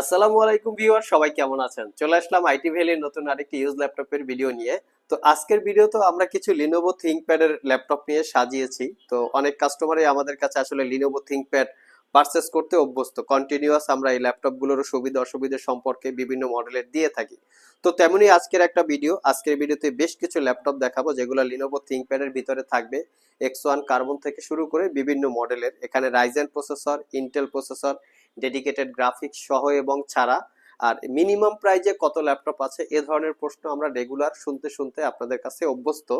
আসসালামু আলাইকুম ভিউয়ার, সবাই কেমন আছেন? চলে আসলাম আইটি ভ্যালির নতুন আরেকটি ইউজ ল্যাপটপের ভিডিও নিয়ে। তো আজকের ভিডিও তো আমরা কিছু লিনোভো থিঙ্কপ্যাড এর ল্যাপটপ নিয়ে সাজিয়েছি। তো অনেক কাস্টমারই আমাদের কাছে আসলে লিনোভো থিঙ্কপ্যাড পারচেস করতে অভ্যস্ত। কন্টিনিউয়াস আমরা এই ল্যাপটপগুলোর সুবিধা, অসুবিধা সম্পর্কে বিভিন্ন মডেলের দিয়ে থাকি। তো তেমনি আজকের একটা ভিডিও আজকের ভিডিওতে বেশ কিছু ল্যাপটপ দেখাবো, যেগুলো লিনোভো থিঙ্কপ্যাড এর ভিতরে থাকবে। এক্স ওয়ান কার্বন থেকে শুরু করে বিভিন্ন মডেলের এখানে Ryzen processor Intel processor dedicated graphics সহ এবং ছাড়া। আর মিনিমাম প্রাইজে কত ল্যাপটপ আছে, এ ধরনের প্রশ্ন আমরা রেগুলার শুনতে শুনতে আপনাদের কাছে অভ্যস্ত।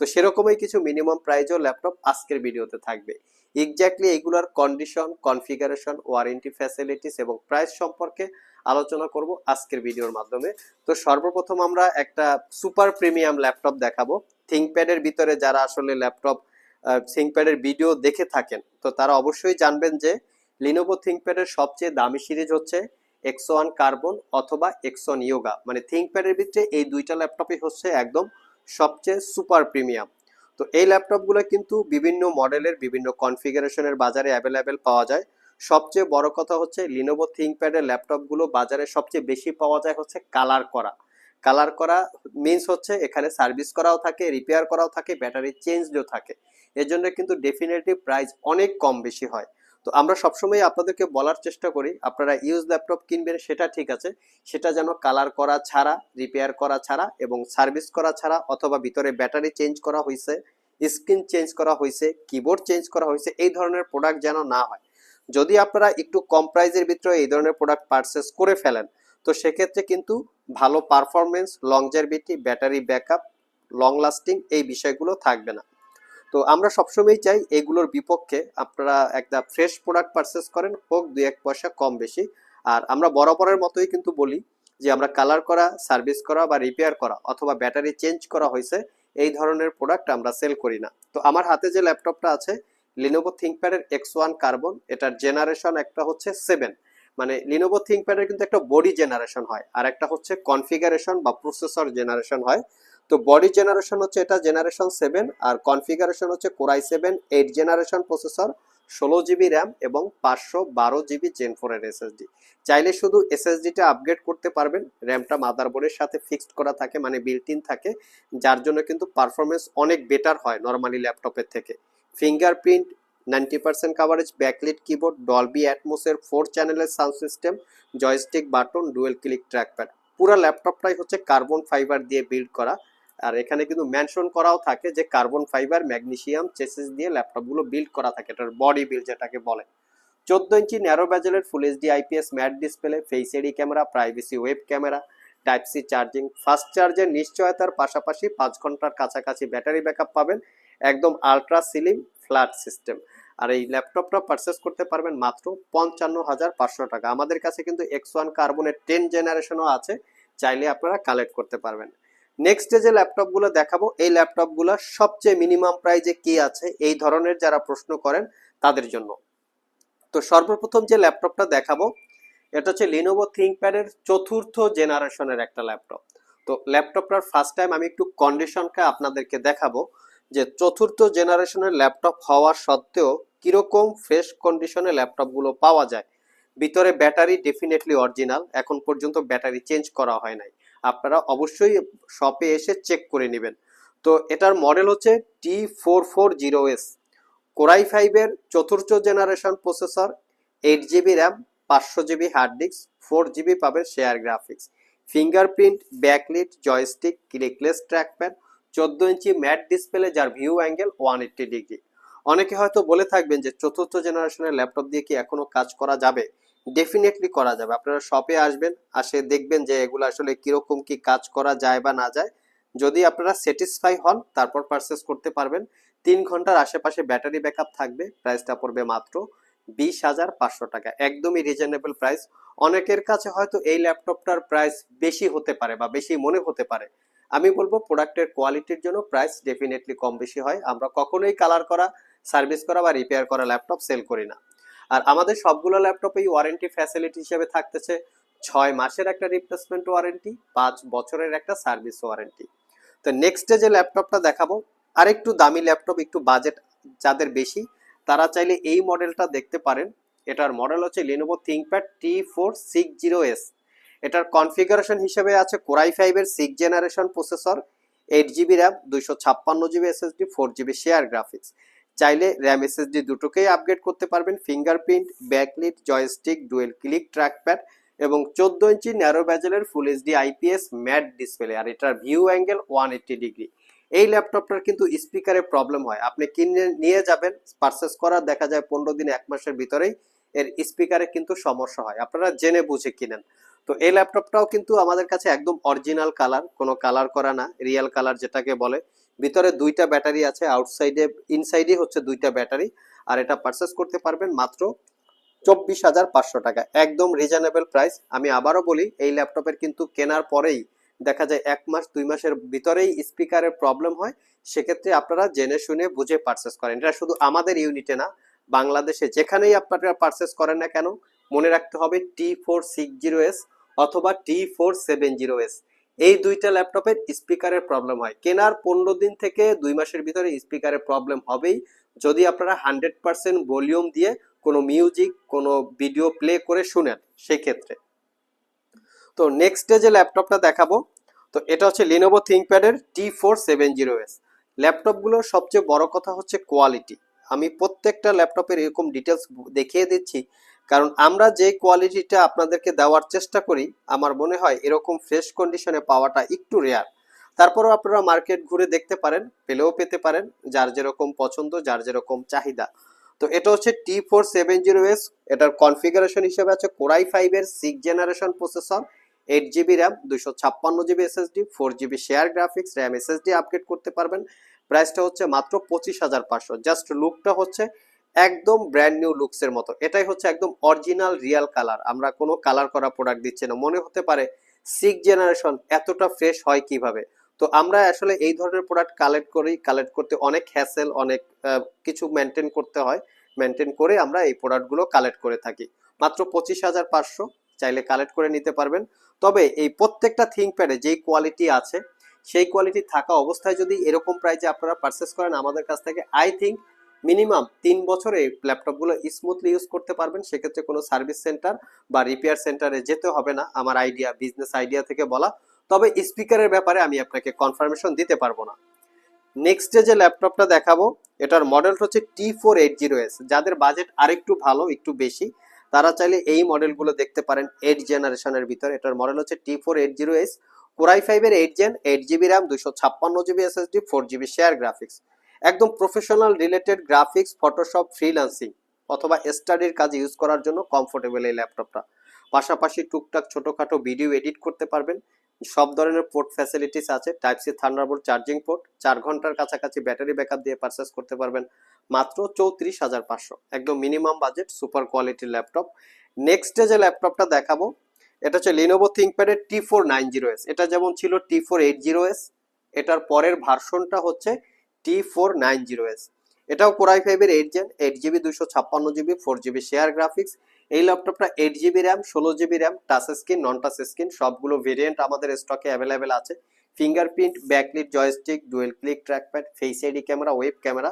তো সেরকমই কিছু মিনিমাম প্রাইজও ল্যাপটপ আজকের ভিডিওতে থাকবে। এক্স্যাক্টলি এগুলার কন্ডিশন কনফিগারেশন ওয়ারেন্টি ফ্যাসিলিটিস এবং প্রাইস সম্পর্কে আলোচনা করব আজকের ভিডিওর মাধ্যমে। তো সর্বপ্রথম আমরা একটা সুপার প্রিমিয়াম ল্যাপটপ দেখাবো। থিঙ্কপ্যাডের ভিতরে যারা আসলে ল্যাপটপ থিঙ্কপ্যাডের ভিডিও দেখে থাকেন, তো তারা অবশ্যই জানবেন যে লিনোভো থিঙ্কপ্যাডের সবচেয়ে দামি সিরিজ হচ্ছে এক্সো ওয়ান কার্বন অথবা এক্সন ইয়োগা মানে থিঙ্কপ্যাডের ভিতরে এই দুইটা ল্যাপটপই হচ্ছে একদম সবচেয়ে সুপার প্রিমিয়াম। তো এই ল্যাপটপগুলো কিন্তু বিভিন্ন মডেলের, বিভিন্ন কনফিগারেশনের বাজারে অ্যাভেলেবেল পাওয়া যায়। সবচেয়ে বড় কথা হচ্ছে লিনোভো থিঙ্কপ্যাডের ল্যাপটপগুলো বাজারে সবচেয়ে বেশি পাওয়া যায় হচ্ছে কালার করা। কালার করা মিন্স হচ্ছে এখানে সার্ভিস করাও থাকে রিপেয়ার করাও থাকে ব্যাটারি চেঞ্জও থাকে। এর জন্য কিন্তু ডেফিনেটলি প্রাইস অনেক কম বেশি হয়। তো আমরা সবসময় আপনাদেরকে বলার চেষ্টা করি, আপনারা ইউজ ল্যাপটপ কিনবেন, সেটা ঠিক আছে। সেটা যেন কালার করা ছাড়া রিপেয়ার করা ছাড়া এবং সার্ভিস করা ছাড়া অথবা ভিতরে ব্যাটারি চেঞ্জ করা হয়েছে স্ক্রিন চেঞ্জ করা হয়েছে কিবোর্ড চেঞ্জ করা হয়েছে এই ধরনের প্রোডাক্ট যেন না হয়। যদি আপনারা একটু কম প্রাইজের ভিতরে এই ধরনের প্রোডাক্ট পারচেস করে ফেলেন, তো সেক্ষেত্রে কিন্তু ভালো performance longevity battery backup long lasting এই বিষয়গুলো থাকবে না। তো আমরা সবসময় চাই এগুলোর বিপক্ষে আপনারা একটা ফ্রেশ প্রোডাক্ট পারচেস করেন হোক দুই এক পয়সা কম বেশি। আর আমরা বরাবরের মতোই কিন্তু বলি যে, আমরা কালার করা সার্ভিস করা বা রিপেয়ার করা অথবা ব্যাটারি চেঞ্জ করা হয়েছে, এই ধরনের প্রোডাক্ট আমরা সেল করি না। তো আমার হাতে যে ল্যাপটপটা আছে লিনোভো থিঙ্কপ্যাডের এক্স ওয়ান কার্বন এটার জেনারেশন একটা হচ্ছে সেভেন মানে লিনোভো থিঙ্কপ্যাডের কিন্তু একটা বডি জেনারেশন হয়, আর একটা হচ্ছে কনফিগারেশন বা প্রসেসর জেনারেশন হয়। তো বডি জেনারেশন হচ্ছে এটা জেনারেশন সেভেন আর কনফিগারেশন হচ্ছে core i seven eight generation processor ষোলো জিবি র্যাম এবং পাঁচশো বারো জিবি জেন ফোরের এসএসডি চাইলে শুধু এসএসডিটা আপগ্রেড করতে পারবেন র্যামটা মাদারবোর্ডের সাথে ফিক্সড করা থাকে মানে বিল্ট ইন থাকে, যার জন্য কিন্তু পারফরমেন্স অনেক বেটার হয় নর্মালি ল্যাপটপের থেকে। Fingerprint ninety percent coverage backlit keyboard Dolby অ্যাটমোসের four চ্যানেলের sound system joystick button dual click trackpad পুরো ল্যাপটপটাই হচ্ছে কার্বন ফাইবার দিয়ে বিল্ড করা। আর এখানে কিন্তু মেনশন করাও থাকে যে কার্বন ফাইবার ম্যাগনেসিয়াম চেসিস দিয়ে ল্যাপটপগুলো বিল্ড করা থাকে, এটার বডি বিল্ড যেটাকে বলে। চোদ্দ inch narrow ব্যাজেলের full HD IPS matte display face ID camera privacy web camera type C charging fast চার্জের নিশ্চয়তার পাশাপাশি পাঁচ ঘণ্টার কাছাকাছি ব্যাটারি ব্যাকআপ পাবেন, একদম আলট্রা সিলিং ফ্ল্যাট সিস্টেম আর এই ল্যাপটপটা পারচেস করতে পারবেন মাত্র পঞ্চান্ন হাজার পাঁচশো টাকা। আমাদের কাছে কিন্তু এক্স ওয়ান কার্বনের টেন জেনারেশনও আছে, চাইলে আপনারা কালেক্ট করতে পারবেন। নেক্সট যে ল্যাপটপগুলো দেখাবো, এই ল্যাপটপগুলো সবচেয়ে মিনিমাম প্রাইজে কি আছে, এই ধরনের যারা প্রশ্ন করেন তাদের জন্য। তো সর্বপ্রথম যে ল্যাপটপটা দেখাবো, এটা হচ্ছে লিনোভো থিঙ্কপ্যাডের চতুর্থ জেনারেশনের একটা ল্যাপটপ তো ল্যাপটপটার ফার্স্ট টাইম আমি একটু কন্ডিশনকে আপনাদেরকে দেখাবো, যে চতুর্থ জেনারেশনের ল্যাপটপ হওয়া সত্ত্বেও কীরকম ফ্রেশ কন্ডিশনে ল্যাপটপগুলো পাওয়া যায়। ভিতরে ব্যাটারি ডেফিনেটলি অরিজিনাল এখন পর্যন্ত ব্যাটারি চেঞ্জ করা হয় নাই। আপনারা অবশ্যই শপে এসে চেক করে নেবেন। তো এটার মডেল হচ্ছে T four four zero S core i ফাইভের চতুর্থ generation processor eight GB RAM পাঁচশো GB hard disk four GB পাবেন share graphics fingerprint backlit joystick clickless trackpad চোদ্দ ইঞ্চি ম্যাট ডিসপ্লে যার view angle one eighty degree অনেকে হয়তো বলে থাকবেন যে চতুর্থ জেনারেশনের ল্যাপটপ দিয়ে কি এখনও কাজ করা যাবে? ডেফিনেটলি করা যাবে। আপনারা শপে আসবেন, আসে দেখবেন যে এগুলো আসলে কীরকম কি কাজ করা যায় বা না যায়। যদি আপনারা স্যাটিসফাই হন, তারপর পারচেস করতে পারবেন। তিন ঘণ্টার আশেপাশে ব্যাটারি ব্যাকআপ থাকবে প্রাইসটা পড়বে মাত্র বিশ হাজার পাঁচশো টাকা। একদমই রিজনেবল প্রাইস অনেকের কাছে হয়তো এই ল্যাপটপটার প্রাইস বেশি হতে পারে বা বেশি মনে হতে পারে। আমি বলব প্রোডাক্টের কোয়ালিটির জন্য প্রাইস ডেফিনেটলি কম বেশি হয়। আমরা কখনোই কালার করা সার্ভিস করা বা রিপেয়ার করা ল্যাপটপ সেল করি না। আর আমাদের সবগুলো ল্যাপটপেই ওয়ারেন্টি ফ্যাসিলিটি হিসেবে থাকতেছে ছয় মাসের একটা রিপ্লেসমেন্ট ওয়ারেন্টি পাঁচ বছরের একটা সার্ভিস ওয়ারেন্টি তো নেক্সটে যে ল্যাপটপটা দেখাবো আর একটু দামি ল্যাপটপ, একটু বাজেট যাদের বেশি, তারা চাইলে এই মডেলটা দেখতে পারেন। এটার মডেল হচ্ছে Lenovo ThinkPad T four six zero S এটার কনফিগারেশন হিসেবে আছে কোরাই ফাইভের six generation processor eight GB RAM দুইশো ছাপ্পান্ন GB SSD four GB share graphics চাইলে র্যাম এসএসডি দুটোকেই আপগ্রেড করতে পারবেন fingerprint backlit joystick dual click trackpad এবং চোদ্দ inch narrow ব্যাজেলের full HD IPS matte display আর এটার view angle one eighty degree এই ল্যাপটপটার কিন্তু স্পিকারে প্রবলেম হয়। আপনি কিনে নিয়ে যাবেন পারচেস করার দেখা যায় পনেরো দিন, এক মাসের ভিতরেই এর স্পিকারে কিন্তু সমস্যা হয়। আপনারা জেনে বুঝে কিনেন। তো এই ল্যাপটপটাও কিন্তু আমাদের কাছে একদম অরিজিনাল কালার কোনো কালার করা না রিয়েল কালার যেটাকে বলে। ভিতরে দুইটা ব্যাটারি আছে আউটসাইডে ইনসাইডে হচ্ছে দুইটা ব্যাটারি, আর এটা পারচেস করতে পারবেন মাত্র চব্বিশ হাজার পাঁচশো টাকা। একদম রিজনেবল প্রাইস আমি আবারও বলি, এই ল্যাপটপের কিন্তু কেনার পরেই দেখা যায় এক মাস, দুই মাসের ভিতরেই স্পিকারের প্রবলেম হয়। সেক্ষেত্রে আপনারা জেনে শুনে বুঝে পারচেস করেন। এটা শুধু আমাদের ইউনিটে না, বাংলাদেশে যেখানেই আপনারা পারচেস করেন না কেন, মনে রাখতে হবে T four six zero S অথবা T four seven zero S এই দুইটা ল্যাপটপের স্পিকারের প্রবলেম হয়। কেনার পনেরো দিন থেকে দুই মাসের ভিতরে স্পিকারের প্রবলেম হবেই। যদি আপনারা হান্ড্রেড পার্সেন্ট ভলিউম দিয়ে কোনো মিউজিক, কোনো ভিডিও প্লে করে শুনেন সেক্ষেত্রে। তো নেক্সট যে ল্যাপটপটা দেখাবো, তো এটা হচ্ছে Lenovo থিঙ্কপ্যাডের T four seven zero S ল্যাপটপগুলোর সবচেয়ে বড় কথা হচ্ছে কোয়ালিটি আমি প্রত্যেকটা ল্যাপটপের এরকম ডিটেলস দেখিয়ে দিচ্ছি। কারণ আমরা যে কোয়ালিটিটা আপনাদেরকে দেওয়ার চেষ্টা করি, আমার মনে হয় এরকম ফ্রেশ কন্ডিশনে পাওয়াটা একটু রেয়ার তারপরেও আপনারা মার্কেট ঘুরে দেখতে পারেন, পেলেও পেতে পারেন, যার যেরকম পছন্দ, যার যেরকম চাহিদা। তো এটা হচ্ছে T four seven zero S এটার কনফিগারেশন হিসেবে আছে কোরাই ফাইভের six generation processor eight GB RAM দুশো ছাপ্পান্ন GB SSD four GB share graphics RAM SSD upgrade করতে পারবেন। প্রাইসটা হচ্ছে মাত্র পঁচিশ হাজার পাঁচশো। জাস্ট লুকটা হচ্ছে একদম ব্র্যান্ড নিউ লুকসের মতো। এটাই হচ্ছে একদম অরিজিনাল রিয়াল কালার আমরা কোনো কালার করা প্রোডাক্ট দিচ্ছি না। মনে হতে পারে সিক্স জেনারেশন এতটা ফ্রেশ হয় কীভাবে? তো আমরা আসলে এই ধরনের প্রোডাক্ট কালেক্ট করি। কালেক্ট করতে অনেক হ্যাসেল অনেক কিছু মেনটেন করতে হয়। মেনটেন করে আমরা এই প্রোডাক্টগুলো কালেক্ট করে থাকি। মাত্র পঁচিশ হাজার পাঁচশো। চাইলে কালেক্ট করে নিতে পারবেন। তবে এই প্রত্যেকটা থিঙ্কপ্যাডে যেই কোয়ালিটি আছে, সেই কোয়ালিটি থাকা অবস্থায় যদি এরকম প্রাইজে আপনারা পারচেস করেন, আমাদের কাছ থেকে আই থিঙ্ক মিনিমাম তিন বছরে ল্যাপটপগুলো স্মুথলি ইউজ করতে পারবেন। সেক্ষেত্রে কোনো সার্ভিস সেন্টার বা রিপেয়ার সেন্টারে যেতে হবে না, আমার আইডিয়া বিজনেস আইডিয়া থেকে বলা। তবে স্পিকারের ব্যাপারে আমি আপনাকে কনফার্মেশন দিতে পারব না। নেক্সট যে ল্যাপটপটা দেখাবো, এটার মডেল হচ্ছে T four eight zero S যাদের বাজেট আরেকটু ভালো, একটু বেশি, তারা চাইলে এই মডেলগুলো দেখতে পারেন এইট জেনারেশনের ভিতর। এটার মডেল হচ্ছে T four eight zero S core i ফাইভের eight gen eight GB RAM দুশো ছাপ্পান্ন GB SSD four GB share graphics একদম professional related graphics Photoshop freelancing অথবা স্টাডির কাজে ইউজ করার জন্য কমফোর্টেবল এই ল্যাপটপটা পাশাপাশি টুকটাক ছোটোখাটো ভিডিও এডিট করতে পারবেন। সব ধরনের পোর্ট ফ্যাসিলিটিস আছে। Type C Thunderbolt charging port চার ঘণ্টার কাছাকাছি ব্যাটারি ব্যাকআপ দিয়ে পারচেস করতে পারবেন। মাত্র চৌত্রিশ হাজার পাঁচশো। একদম মিনিমাম বাজেট সুপার কোয়ালিটির ল্যাপটপ নেক্সট যে ল্যাপটপটা দেখাবো, এটা হচ্ছে Lenovo থিঙ্কপ্যাডের T four nine zero S এটা যেমন ছিল T four eight zero S এটার পরের ভার্সনটা হচ্ছে T four nine zero S এটাও এইট জেন এইট জিবি দুশো ছাপ্পান্ন GB four GB share graphics এই ল্যাপটপটা এইট জিবি র্যাম ষোলো GB RAM touch screen non touch screen সবগুলো ভেরিয়েন্ট আমাদের স্টকে অ্যাভেলেবেল আছে। Fingerprint backlit joystick dual click trackpad face ID camera web camera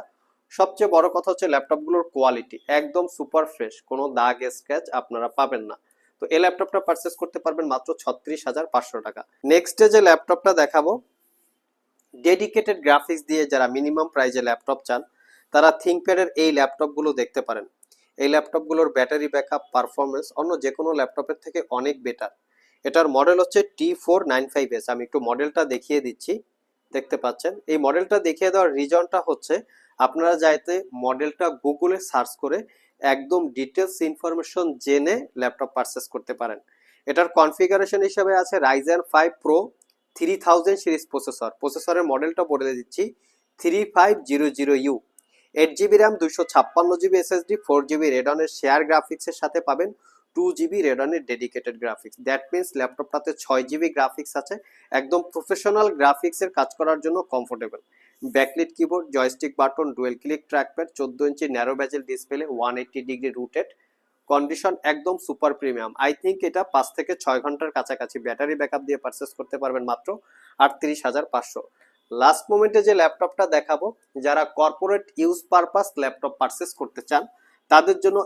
সবচেয়ে বড় কথা হচ্ছে ল্যাপটপগুলোর কোয়ালিটি একদম সুপার ফ্রেশ কোনো দাগ স্ক্র্যাচ আপনারা পাবেন না। তো এই ল্যাপটপটা পারচেস করতে পারবেন মাত্র ছত্রিশ হাজার পাঁচশো টাকা। নেক্সট যে ল্যাপটপটা দেখাবো ডেডিকেটেড গ্রাফিক্স দিয়ে যারা মিনিমাম প্রাইজে ল্যাপটপ চান, তারা থিঙ্কপ্যাডের এই ল্যাপটপগুলো দেখতে পারেন। এই ল্যাপটপগুলোর ব্যাটারি ব্যাকআপ পারফরমেন্স অন্য যে কোনো ল্যাপটপের থেকে অনেক বেটার। এটার মডেল হচ্ছে T four nine five S. আমি একটু মডেলটা দেখিয়ে দিচ্ছি। দেখতে পাচ্ছেন? এই মডেলটা দেখিয়ে দেওয়ার রিজনটা হচ্ছে, আপনারা যাইতে মডেলটা গুগলে সার্চ করে একদম ডিটেলস ইনফরমেশন জেনে ল্যাপটপ পারচেস করতে পারেন। এটার কনফিগারেশন হিসেবে আছে Ryzen five pro three thousand series processor প্রসেসরের মডেলটা বলে দিচ্ছি three five zero zero U eight GB RAM দুশো ছাপ্পান্ন জিবি এসএসডি ফোর জিবি রেডনের শেয়ার গ্রাফিক্সের সাথে পাবেন টু জিবি রেডনের ডেডিকেটেড গ্রাফিক্স দ্যাট মিনস ল্যাপটপটাতে ছয় জিবি গ্রাফিক্স আছে, একদম প্রফেশনাল গ্রাফিক্সের কাজ করার জন্য comfortable backlit keyboard joystick button dual click trackpad চোদ্দ inch narrow bezel display one eighty degree rooted condition একদম সুপার প্রিমিয়াম আই থিঙ্ক এটা পাঁচ থেকে ছয় ঘণ্টার কাছাকাছি ব্যাটারি ব্যাকআপ দিয়ে পারচেস করতে পারবেন মাত্র আটত্রিশ হাজার পাঁচশো। লাস্ট মোমেন্টে যে ল্যাপটপটা দেখাবো, যারা corporate use purpose laptop purchase করতে চান, তাদের জন্য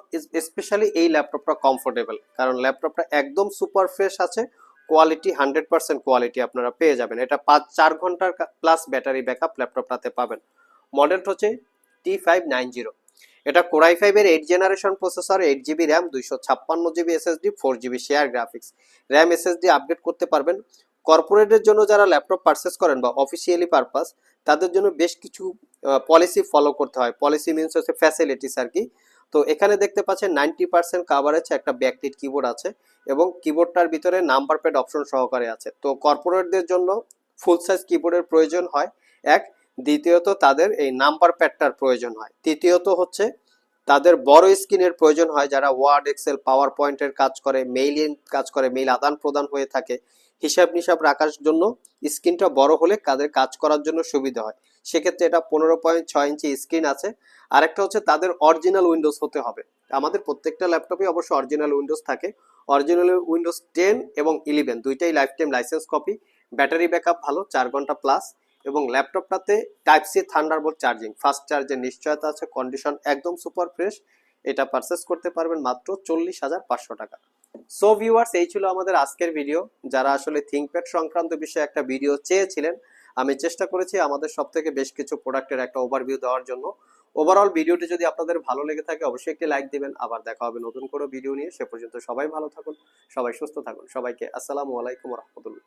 স্পেশালি এই ল্যাপটপটা কমফোর্টেবল কারণ ল্যাপটপটা একদম সুপার ফ্রেশ আছে কোয়ালিটি হান্ড্রেড পার্সেন্ট কোয়ালিটি আপনারা পেয়ে যাবেন। এটা পাঁচ, চার ঘণ্টার প্লাস ব্যাটারি ব্যাকআপ ল্যাপটপটাতে পাবেন। মডেলটা হচ্ছে টি ফাইভ নাইন জিরো এটা কোরাই ফাইভের eight generation processor eight GB RAM দুইশো ছাপ্পান্ন GB SSD four GB share graphics RAM SSD update করতে পারবেন। কর্পোরেটের জন্য যারা ল্যাপটপ পারচেস করেন বা অফিসিয়ালি পারপাস তাদের জন্য বেশ কিছু পলিসি ফলো করতে হয়। পলিসি মিনস হচ্ছে ফ্যাসিলিটিস আর কি। তো এখানে দেখতে পাচ্ছেন নাইনটি পার্সেন্ট কাভারেজ একটা ব্যাকটিড কিবোর্ড আছে এবং কিবোর্ডটার ভিতরে নাম্বার প্যাড অপশন সহকারে আছে। তো কর্পোরেটদের জন্য ফুল সাইজ কিবোর্ডের প্রয়োজন হয়। এক দ্বিতীয়ত তাদের এই নাম্বার প্যাডটার প্রয়োজন হয়। তৃতীয়ত হচ্ছে তাদের বড় স্ক্রিনের প্রয়োজন হয় যারা ওয়ার্ড, এক্সেল পাওয়ার পয়েন্টের কাজ করে, মেইলিং কাজ করে, মেইল আদান প্রদান হয়ে থাকে। হিসাব নিসাব রাখার জন্য স্ক্রিনটা বড় হলে তাদের কাজ করার জন্য সুবিধা হয়। সেক্ষেত্রে এটা পনেরো পয়েন্ট ছয় ইঞ্চি স্ক্রিন আছে। আরেকটা হচ্ছে তাদের অরিজিনাল উইন্ডোজ হতে হবে। আমাদের প্রত্যেকটা ল্যাপটপে অবশ্য অরিজিনাল উইন্ডোজ থাকে। অরিজিনাল উইন্ডোজ টেন এবং ইলেভেন, দুইটাই life time license copy battery backup ভালো, চার ঘণ্টা প্লাস এবং ল্যাপটপটাতে type C Thunderbolt charging fast চার্জের নিশ্চয়তা আছে কন্ডিশন একদম সুপার ফ্রেশ এটা পারচেস করতে পারবেন মাত্র চল্লিশ হাজার পাঁচশো টাকা। সো ভিউয়ার্স এই ছিল আমাদের আজকের ভিডিও যারা আসলে থিঙ্কপ্যাড সংক্রান্ত বিষয়ে একটা ভিডিও চেয়েছিলেন, আমি চেষ্টা করেছি আমাদের সব থেকে বেশ কিছু প্রোডাক্টের একটা ওভারভিউ দেওয়ার জন্য। ওভারঅল ভিডিওটি যদি আপনাদের ভালো লেগে থাকে, অবশ্যই একটি লাইক দিবেন। আবার দেখা হবে নতুন কোনো ভিডিও নিয়ে। সে পর্যন্ত সবাই ভালো থাকুন, সবাই সুস্থ থাকুন। সবাইকে আসসালামু আলাইকুম রহমতুল্লাহ।